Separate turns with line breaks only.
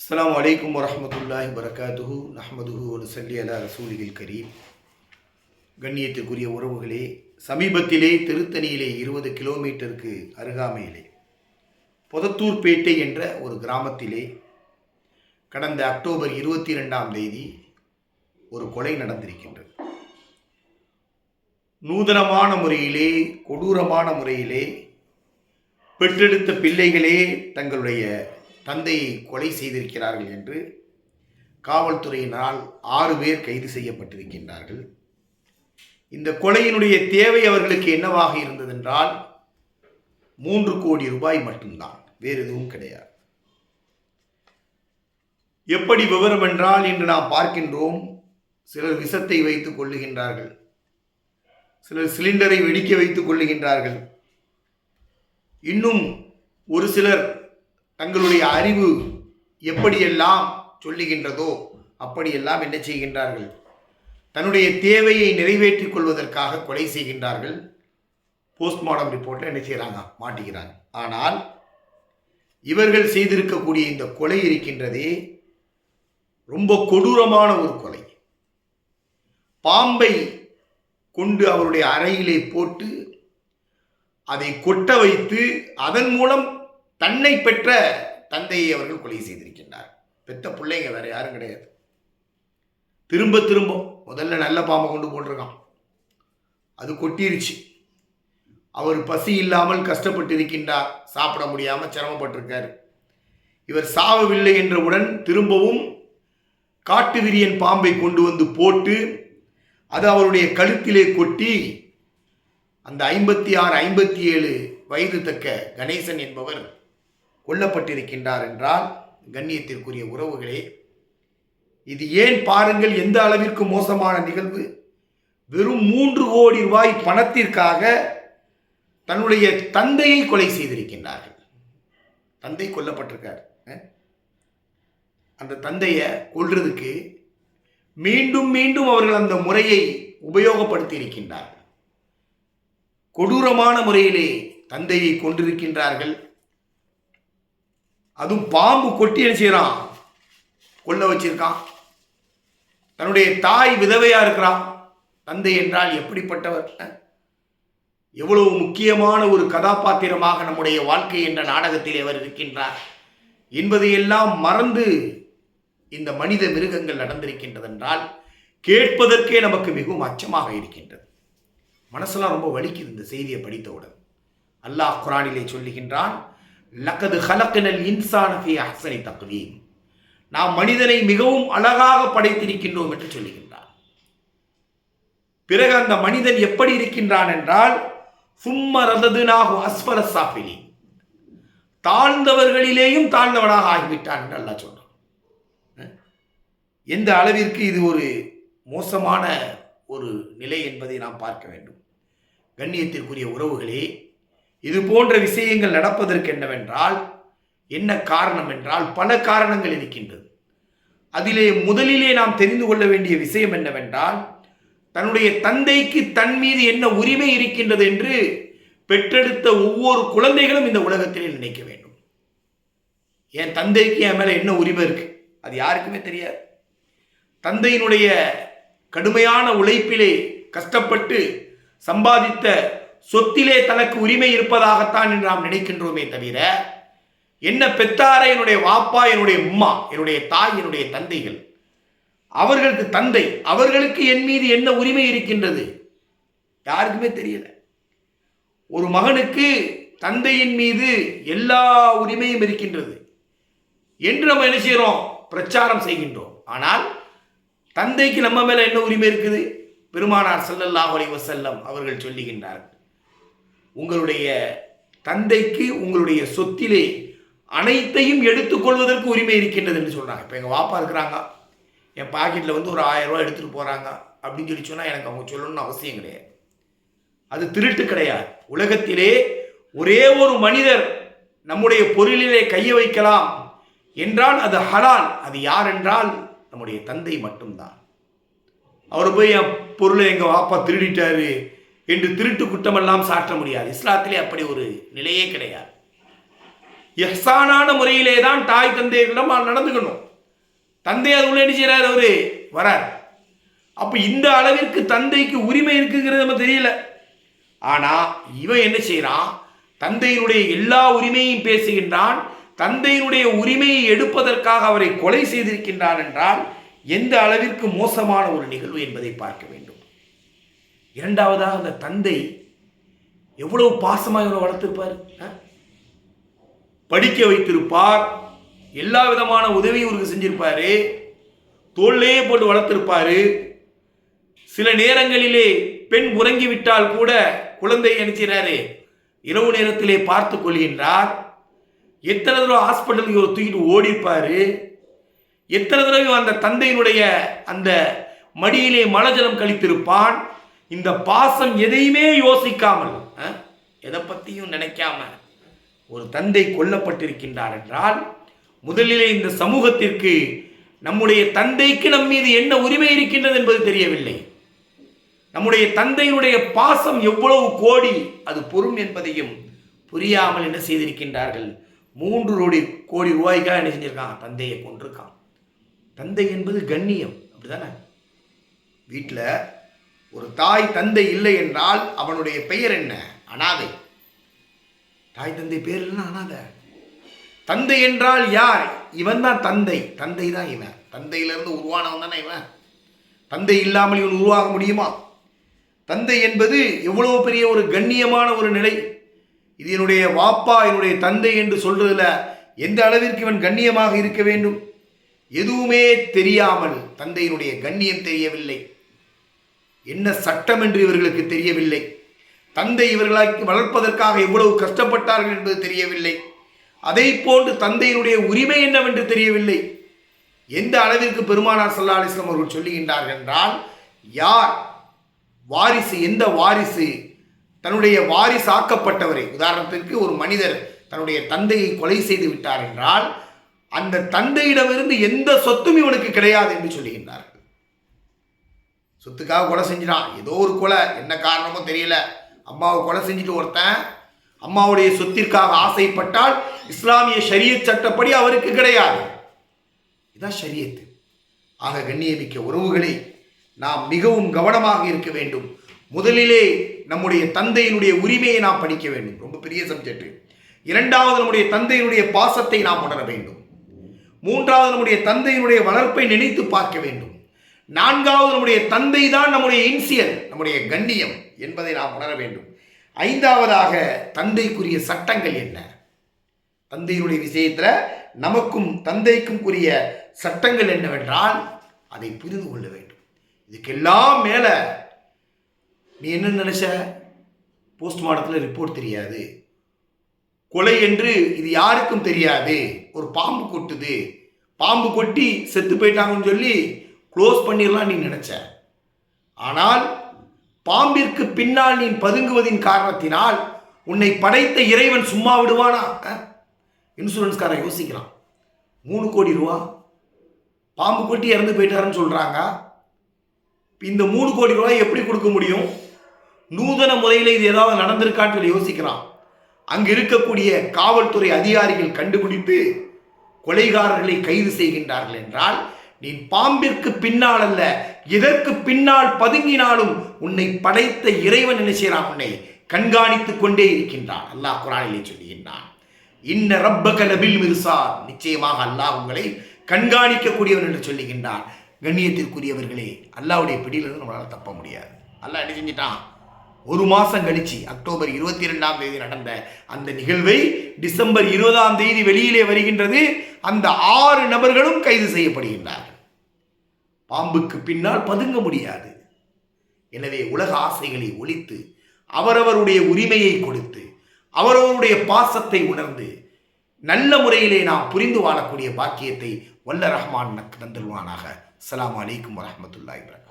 அஸ்ஸலாமு அலைக்கும் வரஹ்மத்துல்லாஹி வரகாத்துஹு நஹ்மதுஹு வனுசல்லி அலா ரசூலில் கரீம் கண்ணியத்திற்குரிய உறவுகளே சமீபத்திலே திருத்தணியிலே இருபது கிலோமீட்டருக்கு அருகாமையிலே பொதத்தூர்பேட்டை என்ற ஒரு கிராமத்திலே கடந்த அக்டோபர் இருபத்தி ரெண்டாம் தேதி ஒரு கொலை நடந்திருக்கின்றது. நூதனமான முறையிலே கொடூரமான முறையிலே பெற்றெடுத்த பிள்ளைகளே தங்களுடைய தந்தையை கொலை செய்திருக்கிறார்கள் என்று காவல்துறையினால் ஆறு பேர் கைது செய்யப்பட்டிருக்கின்றார்கள். இந்த கொலையினுடைய தேவை அவர்களுக்கு என்னவாக இருந்ததென்றால் மூன்று கோடி ரூபாய் மட்டும்தான் வேறு எதுவும் கிடையாது. எப்படி விவரம் என்றால் இன்று நாம் பார்க்கின்றோம் சிலர் விஷத்தை வைத்துக் கொள்ளுகின்றார்கள் சிலர் சிலிண்டரை வெடிக்க வைத்துக் கொள்ளுகின்றார்கள். இன்னும் ஒரு சிலர் தங்களுடைய அறிவு எப்படியெல்லாம் சொல்லுகின்றதோ அப்படியெல்லாம் என்ன செய்கின்றார்கள்? தன்னுடைய தேவையை நிறைவேற்றிக் கொள்வதற்காக கொலை செய்கின்றார்கள். போஸ்ட்மார்டம் ரிப்போர்ட்டில் என்ன செய்கிறாங்க மாட்டுகிறாங்க. ஆனால் இவர்கள் செய்திருக்கக்கூடிய இந்த கொலை இருக்கின்றதே ரொம்ப கொடூரமான ஒரு கொலை. பாம்பை கொண்டு அவருடைய அறையிலே போட்டு அதை கொட்ட வைத்து அதன் மூலம் தன்னை பெற்ற தந்தையை அவர்கள் கொலை செய்திருக்கின்றார். பெத்த பிள்ளைங்க வேற யாரும் கிடையாது. திரும்ப திரும்ப முதல்ல நல்ல பாம்பை கொண்டு போட்டிருக்கான். அது கொட்டிருச்சு. அவர் பசி இல்லாமல் கஷ்டப்பட்டு இருக்கின்றார் சாப்பிட முடியாமல் சிரமப்பட்டிருக்காரு. இவர் சாவவில்லை என்றவுடன் திரும்பவும் காட்டு விரியன் பாம்பை கொண்டு வந்து போட்டு அது அவருடைய கழுத்திலே கொட்டி அந்த ஐம்பத்தி ஆறு ஐம்பத்தி ஏழு வயது தக்க கணேசன் என்பவர் கொல்லப்பட்டிருக்கின்றார் என்றால் கண்ணியத்திற்குரிய உறவுகளே இது ஏன் பாருங்கள் எந்த அளவிற்கு மோசமான நிகழ்வு? வெறும் மூன்று கோடி ரூபாய் பணத்திற்காக தன்னுடைய தந்தையை கொலை செய்திருக்கின்றார்கள். தந்தை கொல்லப்பட்டிருக்கார். அந்த தந்தையை கொல்றதுக்கு மீண்டும் மீண்டும் அவர்கள் அந்த முறையை உபயோகப்படுத்தி இருக்கின்றார்கள் கொடூரமான முறையிலே தந்தையை கொண்டிருக்கின்றார்கள் அதுவும் பாம்பு கொட்டி என்ன செய்கிறான் கொல்ல வச்சிருக்கான். தன்னுடைய தாய் விதவையாக இருக்கிறான். தந்தை என்றால் எப்படிப்பட்டவர்? எவ்வளவு முக்கியமான ஒரு கதாபாத்திரமாக நம்முடைய வாழ்க்கை என்ற நாடகத்தில் அவர் இருக்கின்றார். என்பதையெல்லாம் மறந்து இந்த மனித மிருகங்கள் நடந்திருக்கின்றதென்றால் கேட்பதற்கே நமக்கு மிகவும் அச்சமாக இருக்கின்றது. மனசெல்லாம் ரொம்ப வலிக்குது இந்த செய்தியை படித்தவுடன். அல்லாஹ் குரானிலே சொல்லுகின்றான் லக்கது ஹலக்கினல் இன்சானஃபி ஃபி அஹ்சனி தக்வீம். நாம் மனிதனை மிகவும் அழகாக படைத்திருக்கின்றோம் என்று சொல்லுகின்றான் பிறகு அந்த மனிதன் எப்படி இருக்கின்றான் என்றால் சும்ம ரததுனாகு அஸ்வர சாஃபிலி. தாழ்ந்தவர்களிலேயும் தாழ்ந்தவனாக ஆகிவிட்டான் என்று அல்லா சொல்றான். எந்த அளவிற்கு இது ஒரு மோசமான ஒரு நிலை என்பதை நாம் பார்க்க வேண்டும். கண்ணியத்திற்குரிய உறவுகளே இது போன்ற விஷயங்கள் நடப்பதற்கு என்னவென்றால் என்ன காரணம் என்றால் பல காரணங்கள் இருக்கின்றது. அதிலே முதலிலே நாம் தெரிந்து கொள்ள வேண்டிய விஷயம் என்னவென்றால் தன்னுடைய தந்தைக்கு தன் மீது என்ன உரிமை இருக்கின்றது என்று பெற்றெடுத்த ஒவ்வொரு குழந்தைகளும் இந்த உலகத்திலே நினைக்க வேண்டும். என் தந்தைக்கு என் மேலே என்ன உரிமை இருக்கு? அது யாருக்குமே தெரியாது. தந்தையினுடைய கடுமையான உழைப்பிலே கஷ்டப்பட்டு சம்பாதித்த சொத்திலே தனக்கு உரிமை இருப்பதாகத்தான் என்று நாம் நினைக்கின்றோமே தவிர என்ன பெத்தார என்னுடைய வாப்பா என்னுடைய உம்மா என்னுடைய தாய் என்னுடைய தந்தைகள் அவர்களுக்கு தந்தை அவர்களுக்கு என் மீது என்ன உரிமை இருக்கின்றது? யாருக்குமே தெரியல. ஒரு மகனுக்கு தந்தையின் மீது எல்லா உரிமையும் இருக்கின்றது என்று நம்ம என்ன செய்கிறோம்? பிரச்சாரம் செய்கின்றோம். ஆனால் தந்தைக்கு நம்ம மேல என்ன உரிமை இருக்குது? பெருமானார் ஸல்லல்லாஹு அலைஹி வஸல்லம் அவர்கள் சொல்லுகின்றார்கள். உங்களுடைய தந்தைக்கு உங்களுடைய சொத்திலே அனைத்தையும் எடுத்துக்கொள்வதற்கு உரிமை இருக்கின்றது என்று சொல்கிறாங்க இப்போ எங்கள் வாப்பா இருக்கிறாங்க. என் பாக்கெட்டில் வந்து ஒரு ஆயிரம் ரூபா எடுத்துகிட்டு போகிறாங்க அப்படின்னு சொல்லி சொன்னால் எனக்கு அவங்க சொல்லணும்னு அவசியம் கிடையாது. அது திருட்டு கிடையாது. உலகத்திலே ஒரே ஒரு மனிதர் நம்முடைய பொருளிலே கையை வைக்கலாம் என்றால் அது ஹலால். அது யார் என்றால் நம்முடைய தந்தை மட்டும்தான். அவர் போய் என் பொருளை எங்கள் வாப்பா திருடிட்டாரு. என்று திருட்டு குற்றமெல்லாம் சாற்ற முடியாது. இஸ்லாத்திலே அப்படி ஒரு நிலையே கிடையாது. எஹ்சானான முறையிலே தான் தாய் தந்தையர்களிடம் நடந்துக்கணும். தந்தை அது உள்ள என்ன செய்கிறார் அவரு வரார். அப்போ இந்த அளவிற்கு தந்தைக்கு உரிமை இருக்குங்கிறது நம்ம தெரியல. ஆனால் இவன் என்ன செய்கிறான் தந்தையினுடைய எல்லா உரிமையும் பேசுகின்றான். தந்தையினுடைய உரிமையை எடுப்பதற்காக அவரை கொலை செய்திருக்கின்றான் என்றால் எந்த அளவிற்கு மோசமான ஒரு நிகழ்வு என்பதை பார்க்க வேண்டும். இரண்டாவதாக அந்த தந்தை எவ்வளவு பாசமாக இவனை வளர்த்திருப்பார் படிக்க வைத்திருப்பார் எல்லா விதமான உதவியும் இவருக்கு செஞ்சிருப்பாரு தோல்லையே போட்டு வளர்த்திருப்பாரு. சில நேரங்களிலே பெண் உறங்கிவிட்டால் கூட குழந்தை நினைச்சாரு இரவு நேரத்திலே பார்த்து கொள்கின்றார். எத்தனை தடவை ஹாஸ்பிட்டலுக்கு ஒரு தூக்கிட்டு ஓடிப்பார் எத்தனை தடவை அந்த தந்தையினுடைய அந்த மடியிலே மலஜலம் கழித்திருப்பான்? இந்த பாசம் எதையுமே யோசிக்காமல் எதை பற்றியும் நினைக்காம ஒரு தந்தை கொல்லப்பட்டிருக்கின்றார் என்றால் முதலிலே இந்த சமூகத்திற்கு நம்முடைய தந்தைக்கு நம் மீது என்ன உரிமை இருக்கின்றது என்பது தெரியவில்லை. நம்முடைய தந்தையினுடைய பாசம் எவ்வளவு கோடி அது பொருள் என்பதையும் புரியாமல் என்ன செய்திருக்கின்றார்கள். மூன்று கோடி கோடி ரூபாய்க்காக என்ன செஞ்சிருக்கான் தந்தையை கொண்டிருக்கான் தந்தை என்பது கண்ணியம் அப்படிதானே வீட்டில் ஒரு தாய் தந்தை இல்லை என்றால் அவனுடைய பெயர் என்ன? அனாதை. தாய் தந்தை பேர் இல்லைன்னா அனாதை. தந்தை என்றால் யார்? இவன் தான் தந்தை. தந்தை தான் இவன். தந்தையிலிருந்து உருவானவன் தானே இவன். தந்தை இல்லாமல் இவன் உருவாக முடியுமா? தந்தை என்பது எவ்வளோ பெரிய ஒரு கண்ணியமான ஒரு நிலை. இது என்னுடைய வாப்பா என்னுடைய தந்தை என்று சொல்றதுல எந்த அளவிற்கு இவன் கண்ணியமாக இருக்க வேண்டும்? எதுவுமே தெரியாமல் தந்தையினுடைய கண்ணியம் தெரியவில்லை. என்ன சட்டம் என்று இவர்களுக்கு தெரியவில்லை. தந்தை இவர்களை வளர்ப்பதற்காக எவ்வளவு கஷ்டப்பட்டார்கள் என்பது தெரியவில்லை. அதை போன்று தந்தையினுடைய உரிமை என்னவென்று தெரியவில்லை. எந்த அளவிற்கு பெருமானார் சல்லா அலிஸ்லாம் அவர்கள் சொல்லுகின்றார்கள் என்றால் யார் வாரிசு எந்த வாரிசு தன்னுடைய வாரிசு ஆக்கப்பட்டவரை உதாரணத்திற்கு ஒரு மனிதர் தன்னுடைய தந்தையை கொலை செய்து விட்டார் என்றால் அந்த தந்தையிடமிருந்து எந்த சொத்தும் இவனுக்கு கிடையாது என்று சொல்லுகின்றார்கள். சொத்துக்காக கொலை செஞ்சிடான் ஏதோ ஒரு கொலை. என்ன காரணமோ தெரியல. அம்மாவை கொலை செஞ்சுட்டு ஒருத்தன் அம்மாவுடைய சொத்திற்காக ஆசைப்பட்டால் இஸ்லாமிய ஷரியத் சட்டப்படி அவருக்கு கிடையாது. இதான் ஷரியத்து. ஆக கண்ணியமிக்க உறவுகளே நாம் மிகவும் கவனமாக இருக்க வேண்டும். முதலிலே நம்முடைய தந்தையினுடைய உரிமையை நாம் படிக்க வேண்டும். ரொம்ப பெரிய சப்ஜெக்ட் இரண்டாவது நம்முடைய தந்தையினுடைய பாசத்தை நாம் உணர வேண்டும். மூன்றாவது நம்முடைய தந்தையினுடைய வளர்ப்பை நினைத்து பார்க்க வேண்டும். நான்காவது நம்முடைய தந்தை தான் நம்முடைய இன்சியல் நம்முடைய கண்ணியம் என்பதை நாம் உணர வேண்டும். ஐந்தாவதாக தந்தைக்குரிய சட்டங்கள் என்ன? தந்தையினுடைய விஷயத்தில் நமக்கும் தந்தைக்கும் கூறிய சட்டங்கள் என்னவென்றால் அதை புரிந்து கொள்ள வேண்டும். இதுக்கெல்லாம் மேலே நீ என்ன நினைச்ச? போஸ்ட்மார்ட்டத்தில் ரிப்போர்ட் தெரியாது. கொலை என்று இது யாருக்கும் தெரியாது. ஒரு பாம்பு கொட்டுது. பாம்பு கொட்டி செத்து போயிட்டாங்கன்னு சொல்லி க்ளோஸ் பண்ணிடலாம் நீ நினச்ச. ஆனால் பாம்பிற்கு பின்னால் நீ பதுங்குவதின் காரணத்தினால் உன்னை படைத்த இறைவன் சும்மா விடுவானா? இன்சூரன்ஸ்காரன் யோசிக்கிறான். மூணு கோடி ரூபா. பாம்பு கொட்டி இறந்து போயிட்டாருன்னு சொல்கிறாங்க இந்த மூணு கோடி ரூபாய் எப்படி கொடுக்க முடியும்? நூதன முறையில் இது ஏதாவது நடந்திருக்கான்னு சொல்லி யோசிக்கிறான். அங்கு இருக்கக்கூடிய காவல்துறை அதிகாரிகள் கண்டுபிடித்து கொலைகாரர்களை கைது செய்கின்றார்கள் என்றால் நீ பாம்பிற்கு பின்னால் அல்ல இதற்கு பின்னால் பதுங்கினாலும் உன்னை படைத்த இறைவன் என்ன செய்கிறான்? உன்னை கண்காணித்துக் கொண்டே இருக்கின்றான். அல்லாஹ் குரானிலே சொல்லுகின்றான் இன்ன ரப்பக லபில் மிர்சார். நிச்சயமாக அல்லாஹ் உங்களை கண்காணிக்கக்கூடியவன் என்று சொல்லுகின்றான் கண்ணியத்திற்குரியவர்களே அல்லாஹ்வுடைய பிடியிலிருந்து நம்மளால் தப்ப முடியாது. அல்லாஹ் என்ன செஞ்சிட்டான்? ஒரு மாதம் கழிச்சு அக்டோபர் இருபத்தி ரெண்டாம் தேதி நடந்த அந்த நிகழ்வை டிசம்பர் இருபதாம் தேதி வெளியிலே வருகின்றது. அந்த ஆறு நபர்களும் கைது செய்யப்படுகின்றார்கள். பாம்புக்கு பின்னால் பதுங்க முடியாது. எனவே உலக ஆசைகளை ஒழித்து அவரவருடைய உரிமையை கொடுத்து அவரவருடைய பாசத்தை உணர்ந்து நல்ல முறையிலே நாம் புரிந்து வாழக்கூடிய பாக்கியத்தை வல்ல ரஹ்மான் தந்துருவானாக அஸ்ஸலாமு வலைக்கம் வரஹ்மத்துல்லாஹி வரகாத்துஹு